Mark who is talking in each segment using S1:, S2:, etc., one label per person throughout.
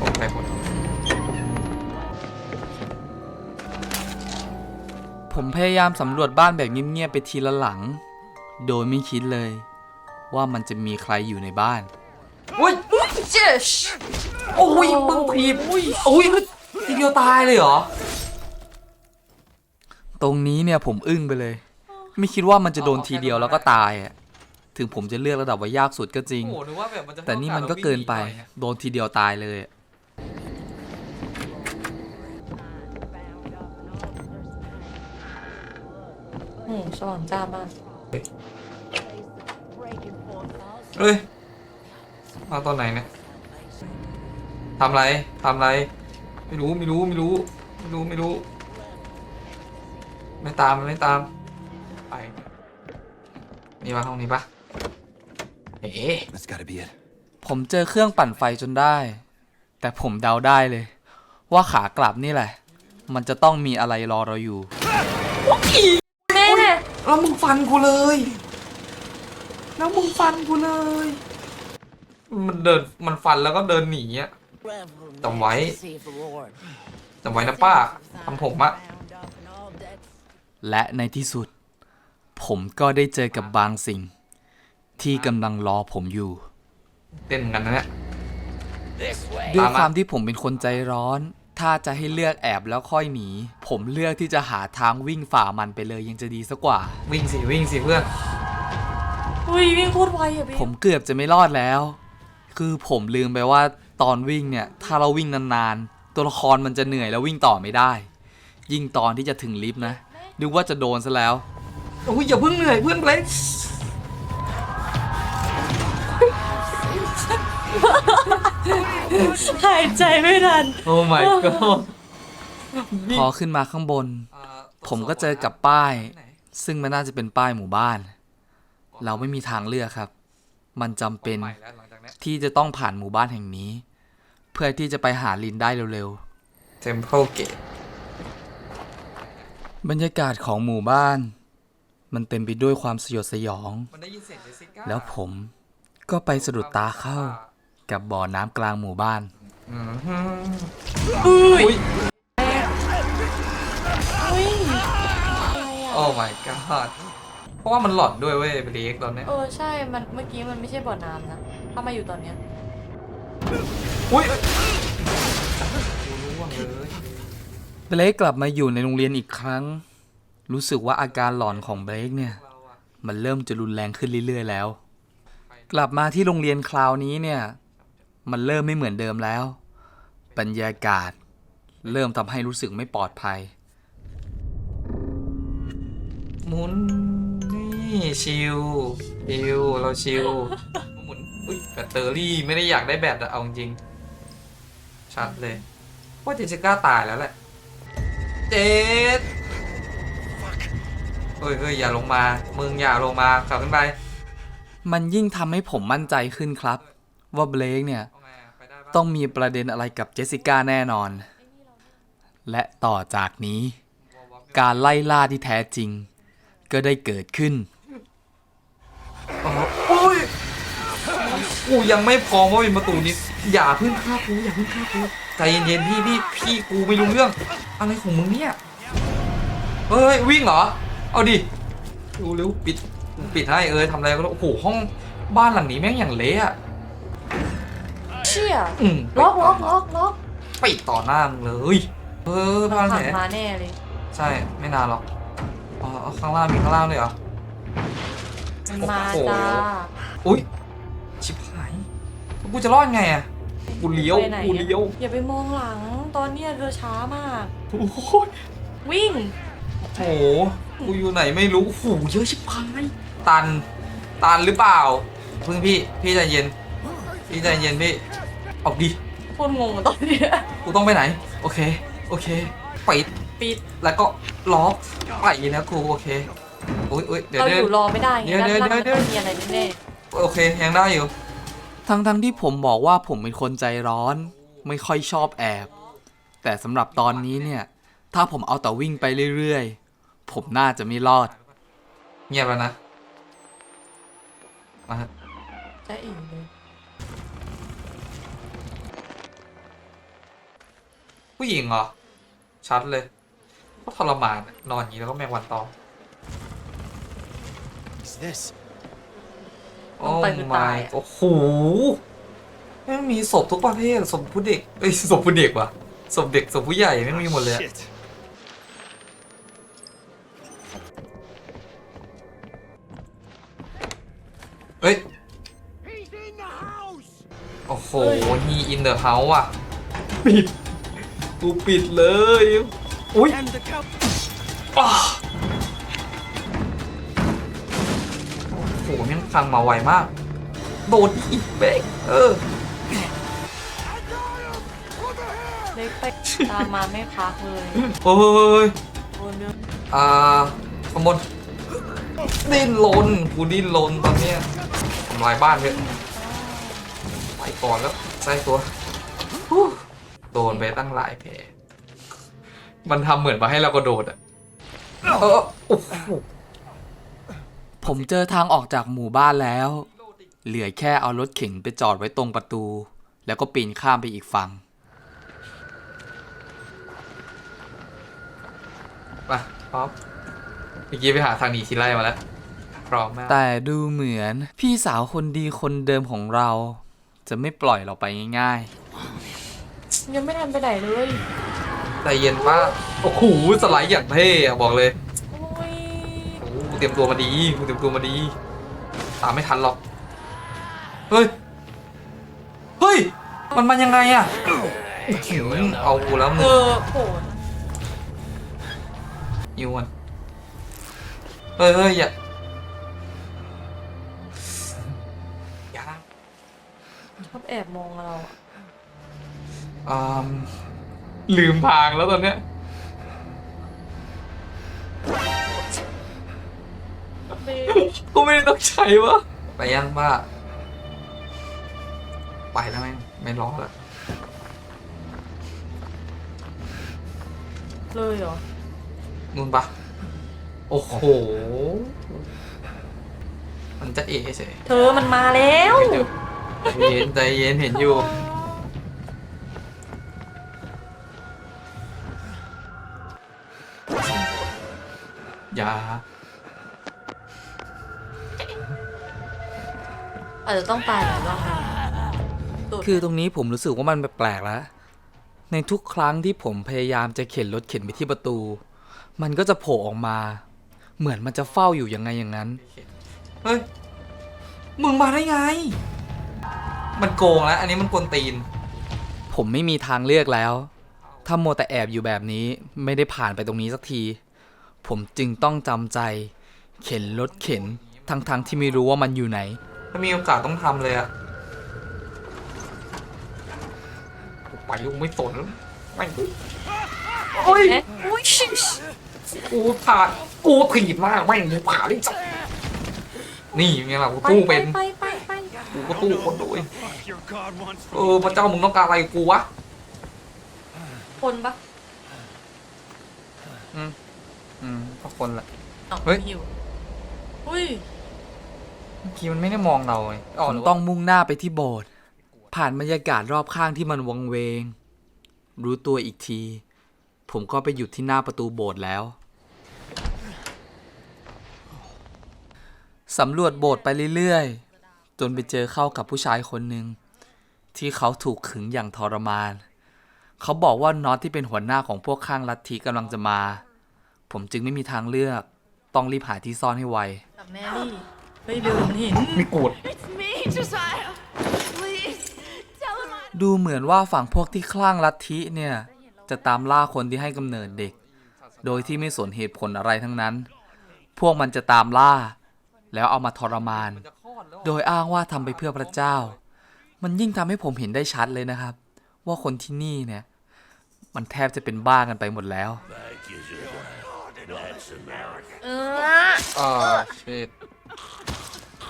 S1: ผมไปหมด
S2: ผมพยายามสำรวจบ้านแบบเงียบๆไปทีละหลัง โดยไม่คิดเลย ว่ามันจะมีใครอยู่ในบ้าน
S1: อุ้ยเจชโอ้ยมึงผีบอุ้ยโอ้ยทีเดียวตายเลยเหรอ
S2: ตรงนี้เนี่ยผมอึ้งไปเลย ไม่คิดว่ามันจะโดนทีเดียวแล้วก็ตายอะ ถึงผมจะเลือกระดับว่ายากสุดก็จริง
S1: โอ้โหนึกว่าแบบมันจะ
S2: แต่นี่มันก็เกินไป โดนทีเดียวตายเลยอะ
S3: อืมสว่างจ้ามาก
S1: เฮ้ย มาตอนไหนเนี่ยทำไรทำไร ไม่รู้ไม่รู้ไม่รู้ ไม่รู้ไม่รู้ ไม่ตามไม่ตาม ไปนี่มาห้องนี้ปะ เอ๊ะ
S4: That's gotta be it.
S2: ผมเจอเครื่องปั่นไฟจนได้ แต่ผมเดาได้เลย ว่าขากลับนี่แหละ มันจะต้องมีอะไรรอเราอยู่
S3: แม่
S1: แล้วมึงฟันกูเลย แล้วมึงฟันกูเลย มันเดิน มันฟันแล้วก็เดินหนีอะ จำไว้ จำไว้นะป้า ทำผมอะ
S2: และในที่สุด ผมก็ได้เจอกับบางสิ่ง ที่กำลังรอผมอยู่
S1: เต้นกันนะเนี่ย
S2: ด้วย
S1: ตามมา
S2: ความที่ผมเป็นคนใจร้อน ถ้าจะให้เลือกแอบแล้วค่อยหนี ผมเลือกที่จะหาทางวิ่งฝ่ามันไปเลยยังจะดีสักกว่า
S1: วิ่งสิ วิ่งสิเพื่อน
S3: อุ้ยวิ่งโคตรไวอะพี่
S2: ผมเกือบจะไม่รอดแล้ว คือผมลืมไปว่าตอนวิ่งเนี่ย ถ้าเราวิ่งนานๆ ตัวละครมันจะเหนื่อยแล้ววิ่งต่อไม่ได้ ยิ่งตอนที่จะถึงลิฟต์นะนึกว่าจะโดนซะแล้ว
S1: โอ้ยอย่าเพิ่งเหนื่อยเพื่อนเล็ก
S3: หายใจไม่ทัน
S1: โอ้ my god
S2: พอขึ้นมาข้างบน ผมก็เจอกับป้าย ซึ่งมันน่าจะเป็นป้ายหมู่บ้าน เราไม่มีทางเลือกครับ มันจำเป็น
S1: ไปแล้วหลังจากนี้
S2: ที่จะต้องผ่านหมู่บ้านแห่งนี้ เพื่อที่จะไปหาลินได้เร็ว
S1: Temple Gate
S2: ๆบรรยากาศของหมู่บ้าน มันเต็มไปด้วยความสยดสยอง
S1: มันได้ยินเสียงเจสสิก้า
S2: แล้วผมก็ไปสะดุดตาเข้า กับบ่อน้ำกลางหมู่บ้าน
S1: อืมฮึ
S3: อุ้ย
S1: อุ้ย
S3: อุ้ยอะไรอะ
S1: โอ้ my god เพราะว่ามันหลอนด้วยเว้ยเบรกตอนเนี้ย
S3: เออใช่มันเมื่อกี้มันไม่ใช่บ่อน้ำนะถ้ามาอยู่ตอนเนี้ย
S1: อุ้ยกูร่วงเลย
S2: เบลกกลับมาอยู่ในโรงเรียนอีกครั้ง รู้สึกว่าอาการหลอนของเบลกเนี่ย
S1: เราอะ
S2: มันเริ่มจะรุนแรงขึ้นเรื่อยๆแล้ว กลับมาที่โรงเรียนคราวนี้เนี่ย มันเริ่มไม่เหมือนเดิมแล้ว บรรยากาศ เริ่มทำให้รู้สึกไม่ปลอดภัย
S1: หมุนนี่ชิลชิลเราชิลหมุนอุ้ยแบตเตอรี่ไม่ได้อยากได้แบตอะเอาจริงๆชัดเลย ว่าเจสสิก้าตายแล้วแหละ เจสเฮ้ยเฮ้ยอย่าลงมา มึงอย่าลงมาขับขึ้นไป
S2: มันยิ่งทำให้ผมมั่นใจขึ้นครับ ว่าเบลกเนี่ย ต้องมีประเด็นอะไรกับเจสสิก้าแน่นอน และต่อจากนี้ การไล่ล่าที่แท้จริง ก็ได้เกิดขึ้น
S1: อ๋ออุ้ยกูยังไม่พร้อมว่าเป็นประตูนี้ อย่าเพึ่งฆ่ากูอย่าเพึ่งฆ่ากูใจเย็นๆพี่พี่พี่กูไม่รู้เรื่อง อะไรของมึงเนี่ยเฮ้ยวิ่งเหรอ เอาดิเร็วปิดปิดให้เออทำอะไรก็ได้โอ้โหห้องบ้านหลังนี้แม่งอย่างเละอะ
S3: ชี่ย
S1: อืม
S3: ล็อกล็อกล็อกล็อก
S1: ปิดต่อหน้ามึงเลยเออพา
S3: ผ่า
S1: ไหน
S3: นมาแน่เลย
S1: ใช่ไม่นานหรอกอ๋อข้างล่างมีข้างล่างด้วยเหรอ
S3: มันมา
S1: โอ้โห
S3: จ้า
S1: อุ้ยชิบหายกูจะรอดไงอะกูเลี้ยว
S3: ไปไหน
S1: กู
S3: อะ
S1: เลี้ยว
S3: อย่าไปมองหลัง ตอนเนี้ยเธอช้ามาก
S1: โอ้โห
S3: วิ่ง
S1: โอ้โหกูอยู่ไหนไม่รู้โอ้โหเยอะชิบหายตันตันหรือเปล่าเพิ่งพี่พี่ใจเย็นพี่ใจเย็นพี่ ออกดิ
S3: โคตรงงตอนเนี้ย
S1: กูต้องไปไหน โอเค โอเคปิด
S3: ปิด
S1: แล้วก็ล็อกไปนะกูโอเคอุ้ยอุ้ยเดี๋ยว
S3: เรา
S1: เดี๋
S3: อ
S1: ยว
S3: ยู่รอไม่ได้ไง
S1: เดี๋ยว
S3: ด้านล่าง
S1: เดี๋ยว
S3: มันต้องมีอะไรแน่
S1: โอเคยังได้อยู่
S2: ทั้งๆที่ผมบอกว่าผมเป็นคนใจร้อน ไม่ค่อยชอบแอบ แต่สำหรับตอนนี้เนี่ย ถ้าผมเอาแต่วิ่งไปเรื่อยๆ ผมน่าจะไม่รอด
S1: เงียบแล้วนะมาฮะ
S3: ๆจะอีกเลย
S1: ผู้หญิงเหรอ ชัดเลยก็ทรมานอะนอนอย่างนี้แล้วก็แมงวันตอม
S4: What's this?
S1: โอ้
S3: ลงไปคือ
S1: ไม่
S3: ตายอะ
S1: โอ้โหแม่งมีศพทุกประเภทศพผู้เด็กเอ้ยศพผู้เด็กว่ะศพเด็กศพผู้ใหญ่ไม่งมีหมดเลยอะ
S4: Shit.
S1: เฮ้ย
S4: He's in the house!
S1: โอ้โห นีอินเดอะเฮาส์อะ ปิด กูปิดเลย อุ้ย
S4: And the cup.
S1: อ้าโอ้โหแม่งฟังมาไวมาก โดนอีกเบกเออ
S3: เล็กไปตามมาไม่พักเลย
S1: โอ้ย
S3: โอนเดิน
S1: อ่าขางบนดิ้นรนกูดิ้นรนตอนเนี้ยทำลายบ้านเถอะไปก่อนแล้วใส่ตัวฮู้ โดนไปตั้งหลายแผลมันทำเหมือนมาให้เรากระโดดอะเออโอ้โห
S2: ผมเจอทางออกจากหมู่บ้านแล้ว เหลือแค่เอารถเข็นไปจอดไว้ตรงประตู แล้วก็ปีนข้ามไปอีกฝั่ง
S1: ไปพร้อมเมื่อกี้ไปหาทางหนีทีไล่มาแล้วพร้อมมาก
S2: แต่ดูเหมือนพี่สาวคนดีคนเดิมของเรา จะไม่ปล่อยเราไปง่าย
S3: ยังไม่ทันไปไหนเลย
S1: ใจเย็นป้าโอ้โหสไลด์อย่างเท่อะบอกเลย
S3: โอ้ย
S1: โอ้โหกูเตรียมตัวมาดีกูเตรียมตัวมาดี ตามไม่ทันหรอก เฮ้ย เฮ้ย มันมายังไงอะอื้อหือเอากูแล้ว
S3: เอ
S1: มึง
S3: อโผล่
S1: ยิวมันเฮ้ยเฮ้ยอย่าอย่า
S3: ชอบแอบมองเราอะ
S1: อืมลืมทางแล้วตอนเนี้ย
S3: เบ๊
S1: กูไม่ได้ต้องใช้วะไปยังบ้าไปแล้วแม่งไม่รอแล้ว
S3: เลยเหรอ
S1: นู่นปะโอ้โห มันจะเอะเฉย
S3: เธอมันมาแล้ว
S1: เดี๋ยวใจเย็นใจเย็นเห็นอยู่
S3: อาจจะต้องตายหลายรอบนะ
S2: ๆคือตรงนี้ผมรู้สึกว่ามันแปลกๆแล้ว ในทุกครั้งที่ผมพยายามจะเข็นรถเข็นไปที่ประตู มันก็จะโผล่ออกมา เหมือนมันจะเฝ้าอยู่ยังไงอย่างนั้น
S1: เฮ้ย มึงมาได้ไง มันโกงแล้ว อันนี้มันกวนตีน
S2: ผมไม่มีทางเลือกแล้ว ถ้าโมวแต่แอบอยู่แบบนี้ไม่ได้ผ่านไปตรงนี้สักที ผมจึงต้องจำใจ เข็นรถเข็นทั้งๆที่ไม่รู้ว่ามันอยู่ไหน
S1: ถ้ามีโอกาสต้องทำเลยอะไปลุงไม่สนแล้วไม่งกูโอ้ย
S3: เอ๊ะอุ้ยชิช
S1: กูผ่านกูถีบมากไม่งกูผ่านได้จับนี่ยังไงล่ะกู
S3: ไป
S1: ตู้
S3: ไป
S1: เป็น
S3: ไปไปไป
S1: กูก็ตู้คนด้วย
S4: Your god wants
S1: เออพระเจ้ามึงต้องการอะไรกูวะ
S3: คนปะ
S1: อืมก็คนละ
S3: อ้าว
S1: เฮ้ย
S3: มีอยู่อุ้ย
S1: เมื่อกี้มันไม่ได้มองเราไง
S2: ผมต้องมุ่งหน้าไปที่โบสถ์ผ่านบรรยากาศรอบข้างที่มันวังเวง รู้ตัวอีกที ผมก็ไปหยุดที่หน้าประตูโบสถ์แล้ว สำรวจโบสถ์ไปเรื่อยๆ จนไปเจอเข้ากับผู้ชายคนหนึ่ง ที่เขาถูกขึงอย่างทรมาน เขาบอกว่าน็อตที่เป็นหัวหน้าของพวกข้างลัทธิกำลังจะมา ผมจึงไม่มีทางเลือก ต้องรีบหาที่ซ่อนให้ไว
S3: กับแมรี่ เฮ้ยเร็วมันเห็น
S1: ไม่โกรธ
S5: It's me, Josiah. Please, tell him I.
S2: ดูเหมือนว่าฝั่งพวกที่คลั่งลัทธิเนี่ย จะตามล่าคนที่ให้กำเนิดเด็ก โดยที่ไม่สนเหตุผลอะไรทั้งนั้น พวกมันจะตามล่า แล้วเอามาทรมาน โดยอ้างว่าทำไปเพื่อพระเจ้า มันยิ่งทำให้ผมเห็นได้ชัดเลยนะครับ ว่าคนที่นี่เนี่ย มันแทบจะเป็นบ้ากันไปหมดแล้ว
S3: เออ
S1: อ่าชิต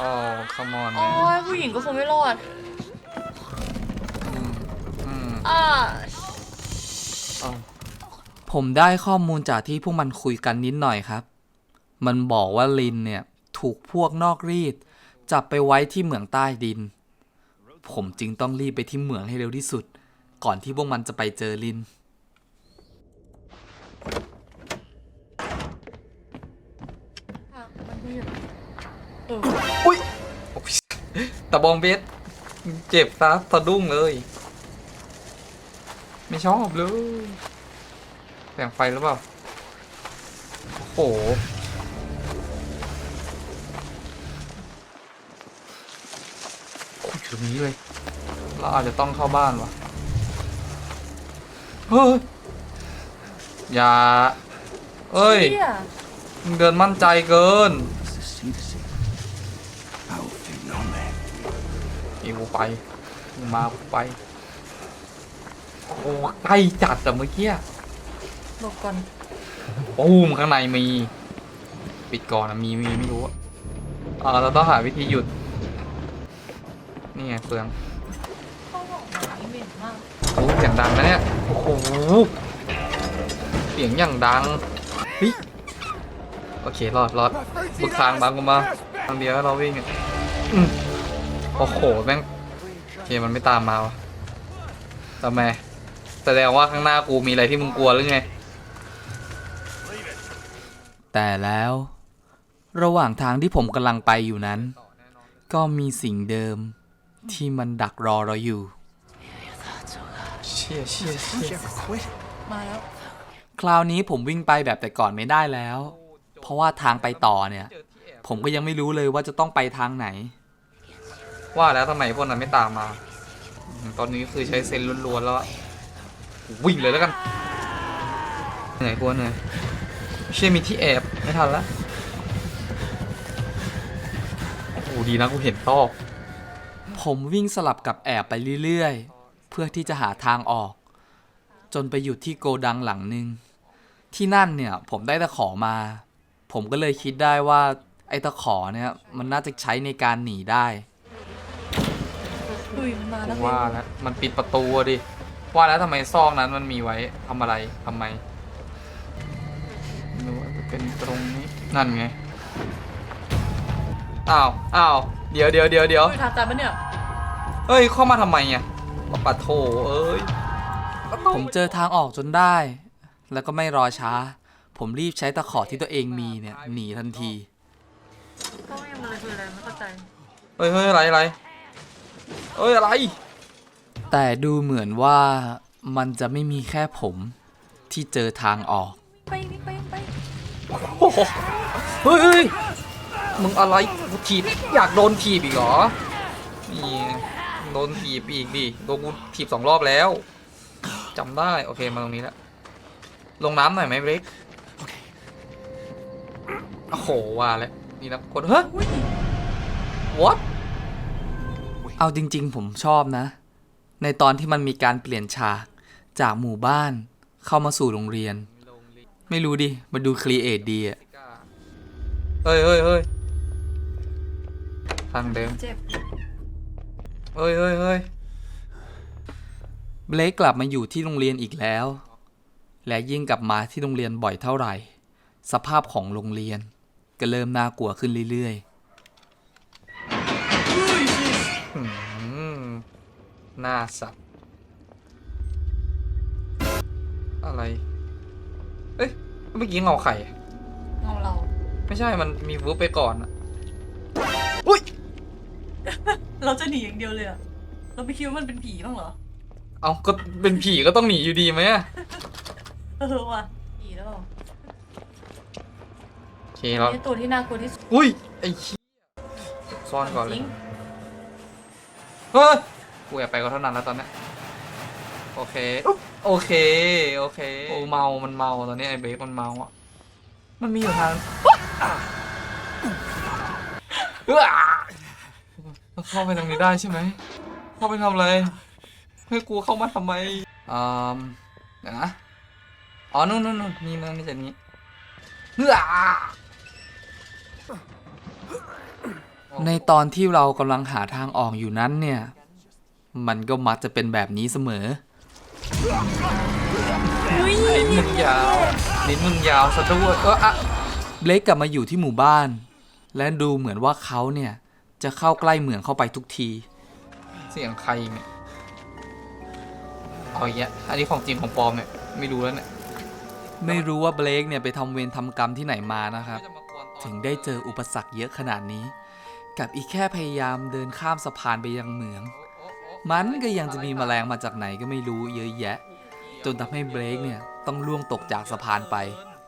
S1: อ๋อ come on
S3: โอ้ยผู้หญิงก็คงไม่รอด
S1: อืม
S3: อ่า
S1: อ๋อ
S2: ผมได้ข้อมูลจากที่พวกมันคุยกันนิดหน่อยครับ มันบอกว่าลินเนี่ย ถูกพวกนอกรีด จับไปไว้ที่เหมืองใต้ดิน ผมจึงต้องรีบไปที่เหมืองให้เร็วที่สุด ก่อนที่พวกมันจะไปเจอลิน
S3: เออ
S1: อุ้ยโอ้ยตะบองเบสเจ็บซะสะดุ้งเลย ไม่ชอบเลยแสงไฟหรือเปล่า โอ้โหโอ้ยอยู่ตรงนี้เลย เราอาจจะต้องเข้าบ้านวะเฮ้ย อย่า เอ้ย
S3: เฮีย
S1: มึงเดินมั่นใจเกิน อีกูไปมึงมากูไป โอ้ใกล้จัดแต่เมื่อกี้
S3: หลบก่อน
S1: ปูมข้างในมี ปิดก่อนนะมีมีไม่รู้อะเออเราต้องหาวิธีหยุด นี่ไงเฟือง
S3: ห้องของหมานี่เหม็นมาก
S1: โอ้เสียงดังนะเนี่ยโอ้โหเสียงอย่างดังเฮ้ยโอเครอดรอดบุกทางบางกูมาทางเดียวให้เราวิ่งอะอืม โอ้โห แม่งโอเคมันไม่ตามมาวะทำไม แสดงว่าข้างหน้ากูมีอะไรที่มึงกลัวหรือไง
S2: แต่แล้ว ระหว่างทางที่ผมกำลังไปอยู่นั้น ก็มีสิ่งเดิมที่มันดักรอเราอยู่
S1: เชี่ยเชี่ยเชี่ย
S3: มาแล้ว
S2: คราวนี้ผมวิ่งไปแบบแต่ก่อนไม่ได้แล้ว เพราะว่าทางไปต่อเนี่ย ผมก็ยังไม่รู้เลยว่าจะต้องไปทางไหน
S1: ว่าแล้วทำไมพวกนั้นไม่ตามมา ตอนนี้คือใช้เซนล้วนๆแล้ววิ่งเลยแล้วกันเหนื่อยกลัวเหนื่อยเชี่ยมีที่แอบไม่ทันละโอ้ดีนะกูเห็นตอก
S2: ผมวิ่งสลับกับแอบไปเรื่อยๆ เพื่อที่จะหาทางออก จนไปหยุดที่โกดังหลังหนึ่งที่นั่นเนี่ยผมได้ตะขอมา ผมก็เลยคิดได้ว่าไอ้ตะขอเนี่ยมันน่าจะใช้ในการหนีได้
S3: ดุยมันมาแล้ว
S1: ว่าแล้วมันปิดประตูอะดิ ว่าแล้วทำไมซองนั้นมันมีไว้ทำอะไรทำไมไม่รู้ว่าจะเป็นตรงนี้นั่นไง อ้าว อ้าว เดี๋ยวเดี๋ยวเดี๋ยวเดี๋ยว
S3: ดุยทางการปะเนี่ย
S1: เฮ้ย เข้ามาทำไมอะมาปัดโถเอ้ย
S2: ผมเจอทางออกจนได้ แล้วก็ไม่รอช้า ผมรีบใช้ตะขอที่ตัวเองมีเนี่ยหนีทันที
S3: ก็ยังเลยคืออะไรไม่เข้าใจ
S1: เฮ้ยเฮ้ยอะไรอะไร เอ้ยอะไร
S2: แต่ดูเหมือนว่ามันจะไม่มีแค่ผมที่เจอทางออก
S3: ไปนี่ไปไป
S1: โอ้โหเฮ้ยเฮ้ยมึงอะไรกูถีบอยากโดนถีบอีกเหรอ นี่โดนถีบอีกดิโดนกูถีบสองรอบแล้วจำได้โอเคมาตรงนี้แล้วลงน้ำหน่อยไหมเบรกโอ้โหว่าแล้วนี่นะกดเฮ้ย what
S2: เอาจริงๆ ผมชอบนะ ในตอนที่มันมีการเปลี่ยนฉาก จากหมู่บ้าน เข้ามาสู่โรงเรียน ไม่รู้ดิ มันดูครีเอทดีอะ
S1: เฮ้ยเฮ้ยเฮ้ยทางเดิม
S3: เจ็บ
S1: เฮ้ยเฮ้ยเฮ้ย
S2: เบลกกลับมาอยู่ที่โรงเรียนอีกแล้ว และยิ่งกลับมาที่โรงเรียนบ่อยเท่าไหร่ สภาพของโรงเรียน ก็เริ่มน่ากลัวขึ้นเรื่อย
S1: อื หน้าสัตว์อะไร เอ้ยเมื่อกี้เงาไข่
S3: เงาเรา
S1: ไม่ใช่มันมีวูบไปก่อนอะอุ้ย
S3: เราจะหนีอย่างเดียวเลยอะเราไม่คิดว่ามันเป็นผีบ้างเหรอ
S1: เอาก็เป็นผีก็ต้องหนีอยู่ดีไหมอะ
S3: เออว่ะผีแล้วเปล่า
S1: โอเคเรา
S3: นี่ตัวที่น่ากลัวที่สุด
S1: อุ้ยไอ้เหี้ยซ่อนก่อนเล
S3: จ
S1: ย
S3: ริง
S1: เฮ้ย กูแอบไปก็เท่านั้นแล้วตอนเนี้ยโอเคโอเคโอเคโอ้เมามันเมาตอนนี้ไอ้เบคมันเมาอะมันมีอยู่ทางเอ้อเข้าไปตรงนี้ได้ใช่ไหมเข้าไปทำอะไรให้กูเข้ามาทำไมอ่าเดี๋ยวนะอ๋อนู่นนู่นนู่นนี่นะนี่จะนี้เฮ้อ
S2: ๆในตอนที่เรากำลังหาทางออกอยู่นั้นเนี่ย มันก็มักจะเป็นแบบนี้เสมอ
S3: อุ้ย
S1: ไอ้มึงยาวลิ้นมึงยาวซะด้วยเอออะ
S2: เบลกกลับมาอยู่ที่หมู่บ้าน และดูเหมือนว่าเขาเนี่ยจะเข้าใกล้เหมืองเข้าไปทุกที
S1: เสียงใครเนี่ยเอาอย่างเงี้ยอันนี้ของจริงของปลอมเนี่ยไม่รู้แล้วเนี่ย
S2: ไม่รู้ว่าเบลกเนี่ยไปทำเวรทำกรรมที่ไหนมานะครับ ถึงได้เจออุปสรรคเยอะขนาดนี้ กับอีกแค่พยายามเดินข้ามสะพานไปยังเหมือง มันก็ยังจะมีแมลงมาจากไหนก็ไม่รู้เยอะแยะ จนทำให้เบรกเนี่ยต้องล่วงตกจากสะพานไป